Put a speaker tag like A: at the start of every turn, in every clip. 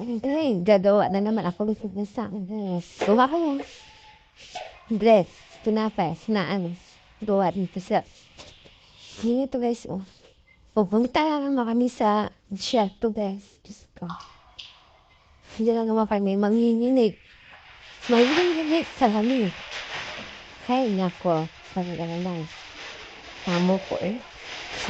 A: Ay, gagawa na naman ako ng sa Gawa ko yung dress, tinapay, na ano, gawa dito sa Hindi ito guys, oh. Pupunta na naman kami sa chef to guys. Diyos ko. Hindi na naman kami manginginig. Manginginig sa kami. Kaya nako, talaga naman. Tamo ko eh.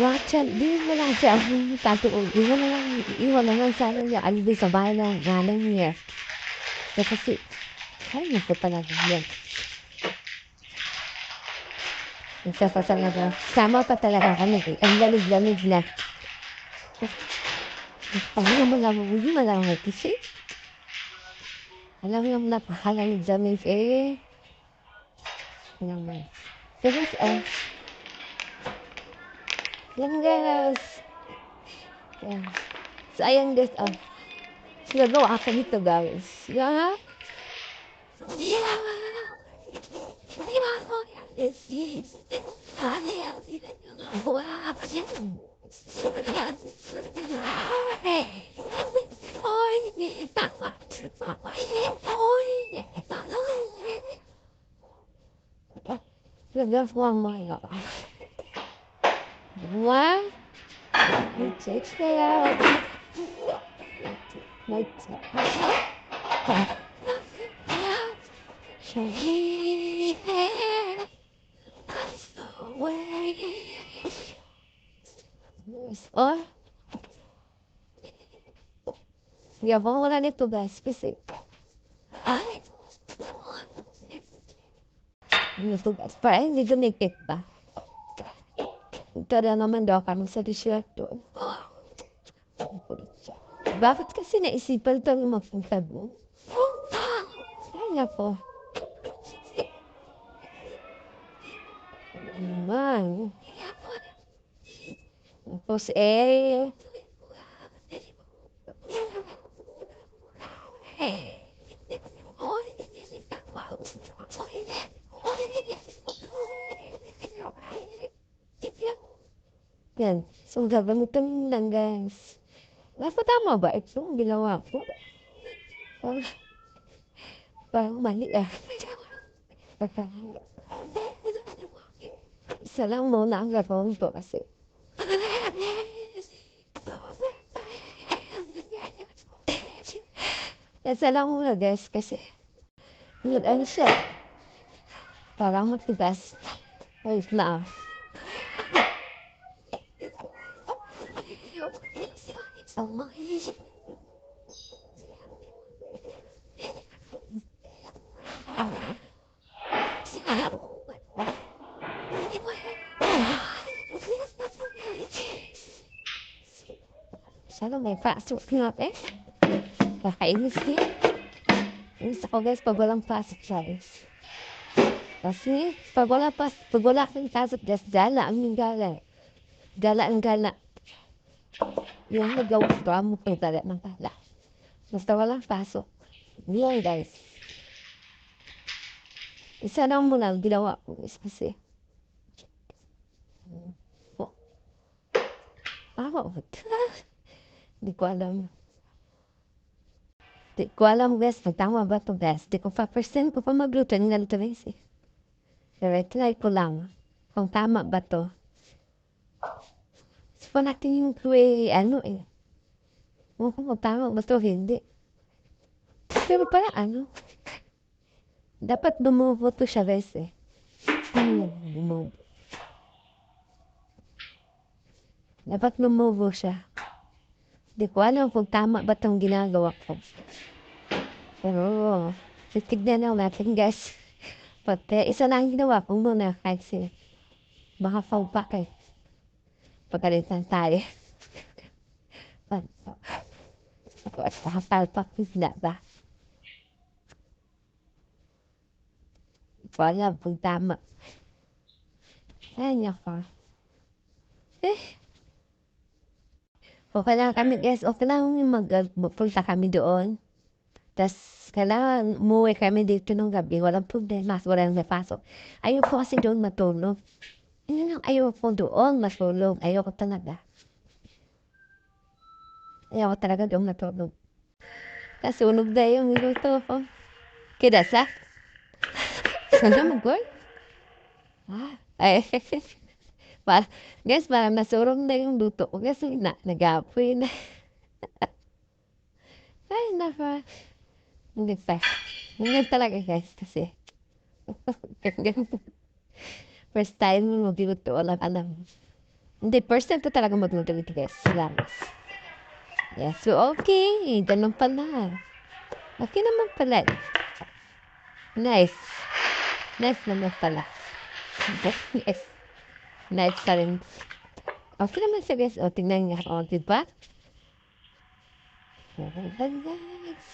A: Watcha, di mo lang siya tatuon. Iwan na lang, iwan na lang sana niya. Ano din sa bahay ng nanay niya. Eh, kasi, kaya nako talaga yan. Isa pa talaga. Sama pa talaga kami. Ang lamig-lamig na. Paano mo lang, hindi mo lang kasi. Alam mo yung napakalamig-lamig eh. Alam mo. Pero, ah, yan guys. Yan. So, ayan guys, ah. Nagawa ako nito guys. Yeah. Yeah. Just one more. One. Take it out. Like that. Oh. Ya vamos lá dentro da SPC. Ai. Gusto ka. Parang hindi dumikit ba? Tara naman daw kami sa desierto. Bakit kasi naisipan ito yung magpunta mo? Ay, ako. Man. Tapos eh, yan. So, gagamitin lang guys. Nasa tama ba ito ang ginawa ko? Parang, parang mali ah. Parang, isa lang muna ang gagawin ko kasi. Isa lang muna guys kasi. Yun, ano siya? Parang matigas. Wait na. Oh my. Sana may pasok nga eh. Kakainis niya. Inis ako guys, pag walang pasok guys. Kasi, pag wala pas, pag wala kang pasok guys, gala ang gala. Yung nagawa amo kang gala ng gala. Basta walang pasok. Yan guys. Isa lang muna ang ginawa ko guys kasi. Oh. Tama ba? Di ko alam. Di ko alam, guys, pag tama ba ito, guys. Di ko pa percent ko pa magluto ng ganito, guys, eh. Pero try ko lang kung tama ba to. So, natin yung clue, eh, ano, eh. Mukhang kung tama ba to, hindi. Pero pala, ano, dapat lumubo to siya, guys, eh. Lumubo. Dapat lumubo siya. Di ko alam kung tama ba itong ginagawa ko. Pero, titignan lang natin guys. Pati, isa lang ginawa ko muna kasi baka fallback eh. Pagkalitan tayo. Ako at baka fallback bigla ba? Di ko alam kung tama. Ay, nako. Eh, Okay lang kami guys, okay lang magpunta kami doon. Tapos, kailangan umuwi kami dito nung gabi. Walang problema, walang napasok. Ayaw po kasi doon matulog. Yun lang, ayaw po doon matulog. Ayaw ko talaga. Ayaw ko talaga doon matulog. Nasunog na yung niluto ko. Kinasa? Sana mag-work? Ah, ay. Para, guys, parang nasurog na yung luto ko kasi na, nag-apoy na. ay, napa. Hindi pa. Hindi talaga guys kasi. first time magluto, walang alam. Hindi, first time ko talaga magluto dito guys. Salamat. Yeah, so okay. Ganun pala. Okay naman pala. Nice. Nice naman pala. yes. Nice pa rin. Okay naman siya guys. O, tingnan niya. O, diba? Ayan guys.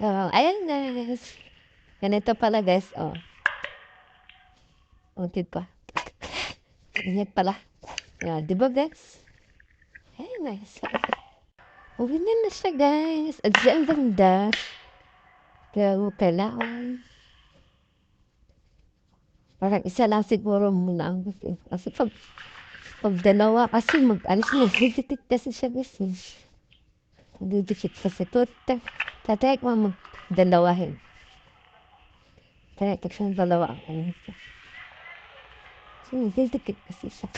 A: So, ayan guys. Ganito pala guys. O. O, diba? Ganyan pala. Yan, diba guys? Ayan guys. Uwi na na siya guys. At siya ang ganda. Pero kailangan. Parang isa lang siguro muna ang gusto. Kasi pag, pag dalawa, kasi mag-alis mo, magdidikit kasi siya guys. eh. Magdidikit kasi ito. Tatay ko mag dalawahin. Tatay ko siya dalawa. Ano siya. So, magdidikit kasi siya.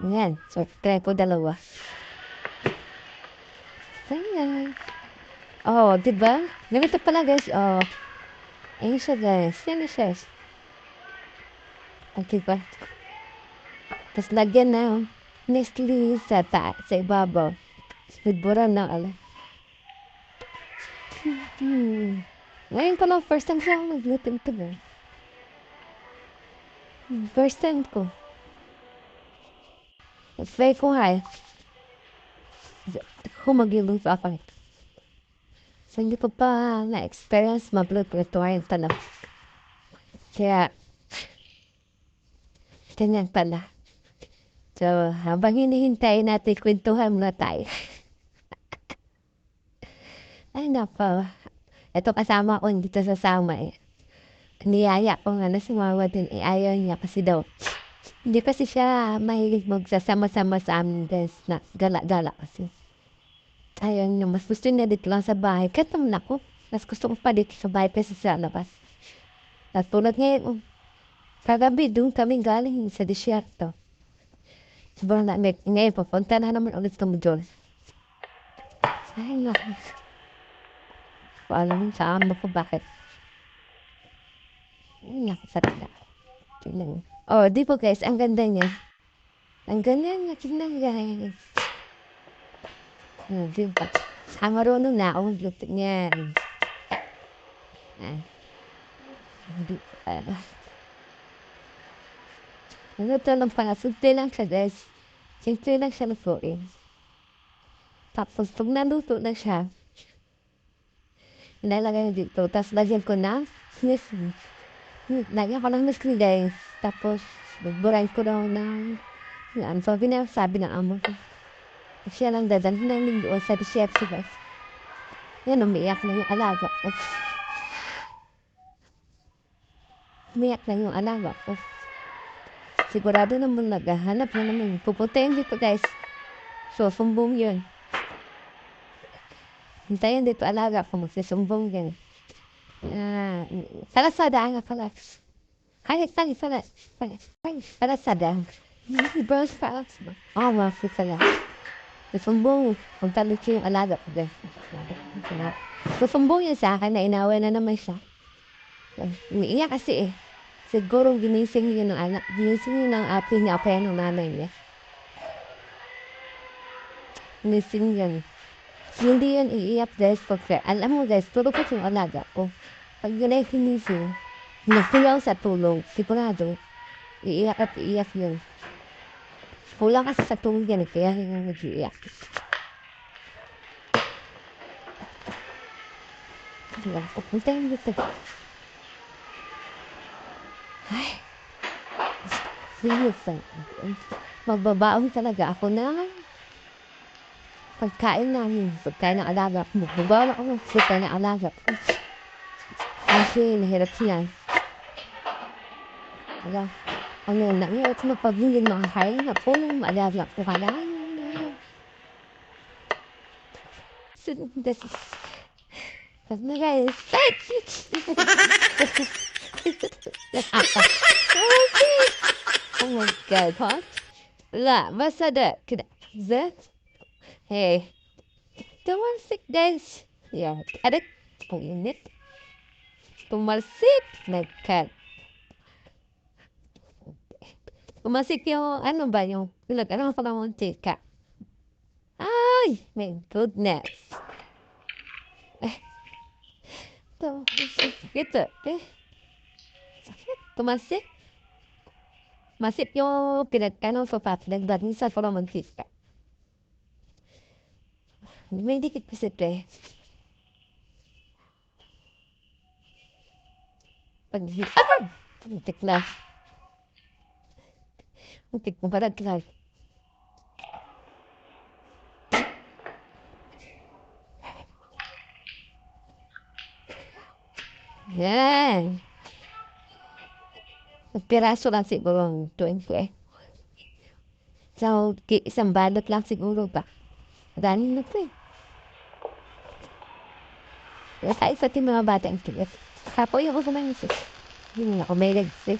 A: Ayan. So, try ko dalawa. Ayan. Oh, di ba? Ganito pala guys. Oh. Ayan siya guys. Yan siya. Di ba? Tapos lagyan na oh. Nestle sa ta sa ibabaw. Nagbura na ala. Hmm. Ngayon ko lang first time siya ako nagluto ito guys. First time ko. Fake ko nga eh. Ako eh. So, hindi ko pa na-experience mag-luto yung tanong. Kaya, ganyan pala. So, habang hinihintay natin, kwentuhan muna tayo. Ay, nako. Ito kasama ko dito sa sama eh. Niyaya ko nga na sumawa din eh. Ayaw niya kasi daw. Hindi kasi siya mahilig magsasama-sama sa amin guys na gala-gala kasi. Ayaw niya. Mas gusto niya dito lang sa bahay. Kahit naman ako. Mas gusto ko pa dito sa bahay kasi sa labas. At tulad ngayon, um, kagabi doon kami galing sa disyerto. Sobrang lamig. Ngayon, papunta na naman ulit sa Mujol. Ay, naku. Alam mo sa amo ko bakit. Na. Tingnan mo. Oh, di po guys, ang ganda niya. Ang ganda niya, tingnan guys. Oh, di ba? Ah, marunong na ako magluto niyan. Ah. Hindi, ah. Ano to lang pala, simple lang siya guys. Simple lang siya lutuin. Tapos pag naluto na siya, Nilalagay dito. Tapos lagyan ko ng snisig. Lagyan ko ng snisig guys. Tapos, buburay ko daw ng yan. So, sabi ng amo ko. Siya lang dadalhin ng linggo sa reception guys. Yan, umiyak na yung alaga ko. Umiyak na yung alaga ko. Sigurado naman naghahanap na naman. Pupuntayin dito guys. So, sumbong yun. Hintayin dito alaga ko magsusumbong din. Palasada nga pala. Kaya tali pala. Palasada. Bros. Oh, mafi pala. Susumbong. Kung talo siya yung alaga ko din. Susumbong yun sa akin na inawa na naman siya. Umiiyak kasi eh. Siguro ginising yun ng anak. Ginising yun ng api niya. Kaya ng nanay niya. Ginising yun. Hindi yan iiyak guys pag alam mo guys, ko yung alaga ko. Pag yun ay hinising, nagkulang sa tulong, sigurado, iiyak at iiyak yun. Kulang kasi sa tulong yan, kaya yung nag-iiyak. Diba, pupunta yung dito. Ay, serious. Magbabaon talaga ako na فالكائن يعني فالكائن علاجة مبارة أو فالكائن علاجة عشان هيرتي يعني لا أنا النبي أتم فضيل مع حالي أقولهم علاجة وعلاجة das ist. Das mega ist. Oh mein Gott. لا بس هذا كده زيت هي tumalsik guys. Ya ada init tumalsik nagkat tumalsik yung ano ba yung pinag ano pala mong tika ay my goodness. Eh. To gitu eh. Tumalsik masip yung pinagkano sa pat nagbatin sa pala mong tika may dikit kasi pre pag ah! Muntik na. Muntik mo parang kilal. Yan. Piraso lang siguro ang tuwing ko eh. So, isang balot lang siguro ba? Marami na to eh. Sa ating mga bata ang kilit. Kapo yung ako kumain sis. Hindi na ako may sis.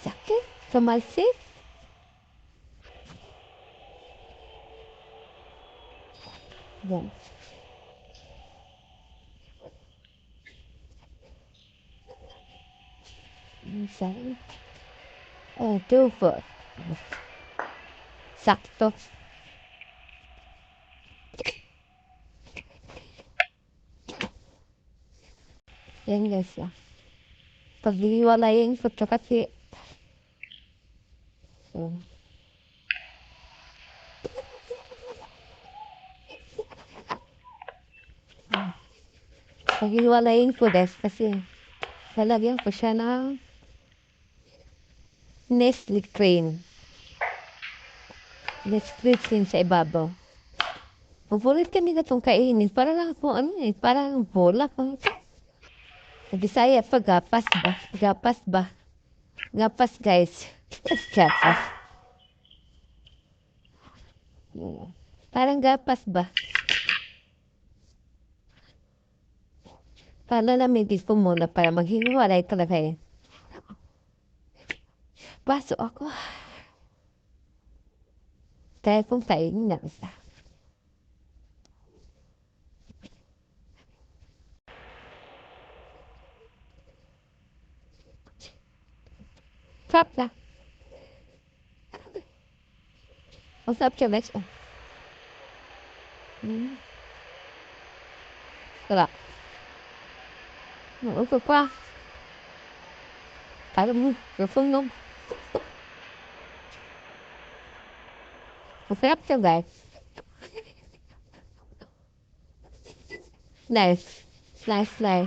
A: Sakit. Sumalsis. Yan. Minsan. Oh, two foot. Sakto. Yan guys ah. Paghiwalayin ko to kasi so, Paghiwalayin ko guys kasi lalagyan ko siya ng Nestle cream. Nestle cream sa ibabaw. Paborit kami na itong kainin. Para lang po ano eh. Parang bola. Sa Bisaya pa gapas ba? Gapas ba? Gapas guys. Gapas. Parang gapas ba? Para lamigin ko muna para maghiwalay talaga eh. Baso ako. Kung tayo na isa. Trap ra. O să observeți o. Da. Mở vượt qua. Phải là rồi phương luôn Một phép cho về Này. Này Này.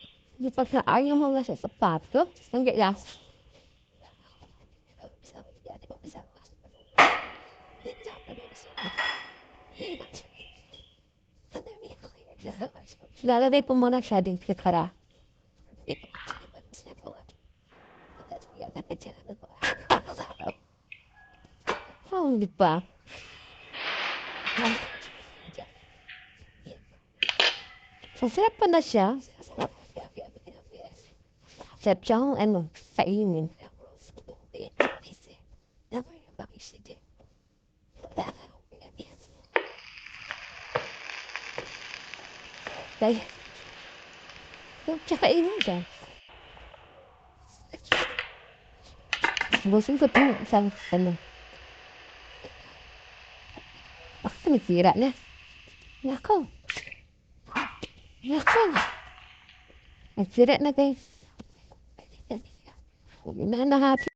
A: pagka ayaw mo na sa sapato, ang gaya. Lalagay po muna siya din sa kara. Oh, di ba? Masarap pa na siya. Sarap siya kung ano, kainin. Dahil, yung tsaka kainin dyan. Busin ko ito isang ano. Bakit tumitira na? Nako. Nako. Nagsira na guys. Uwi na na happy.